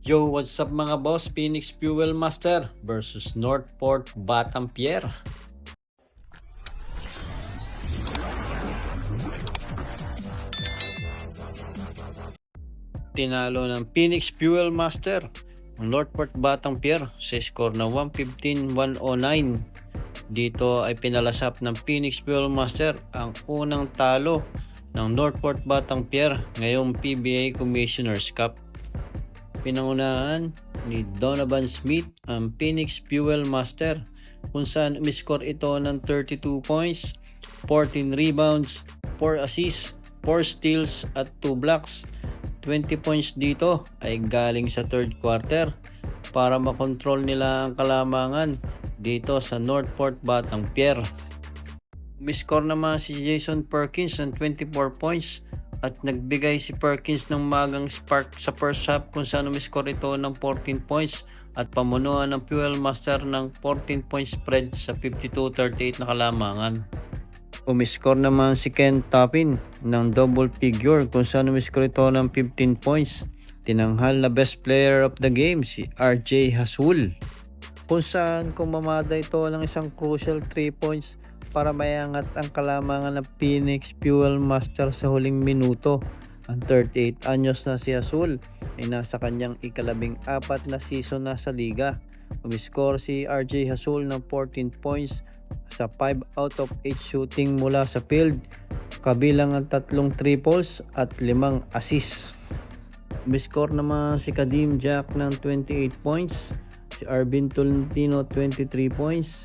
Yo, what's up mga boss? Phoenix Fuel Master versus Northport Batampier. Tinalo ng Phoenix Fuel Master ang Northport Batampier sa score na 115-109. Dito ay pinalasap ng Phoenix Fuel Master ang unang talo ng Northport Batampier ngayong PBA Commissioner's Cup pinangunahan ni Donovan Smith ang Phoenix Fuel Master kung saan umiscore ito ng 32 points, 14 rebounds, 4 assists, 4 steals at 2 blocks. 20 points dito ay galing sa third quarter para makontrol nila ang kalamangan dito sa Northport Batang Pier. Umiscore naman si Jason Perkins ng 24 points at nagbigay si Perkins ng magang spark sa first half kung saan umiscore ito ng 14 points at pamunuan ng Fuel Master ng 14 point spread sa 52-38 na kalamangan. Umiscore naman si Ken Tapin ng double figure kung saan umiscore ito ng 15 points. Tinanghal na best player of the game si RJ Hasul kung saan kumamada ito ng isang crucial 3 points para mayangat ang kalamangan ng Phoenix Fuel Master sa huling minuto. Ang 38 anyos na si Azul ay nasa kanyang ikalabing apat na season na sa liga. Umiscore si RJ Hasul ng 14 points sa 5 out of 8 shooting mula sa field kabilang ang tatlong triples at limang assists. Umiscore naman si Kadim Jack ng 28 points, si Arvin Tolentino 23 points,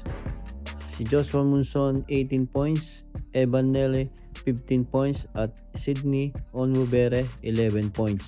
si Joshua Munson 18 points, Evan Nele 15 points at Sydney Onwubere 11 points.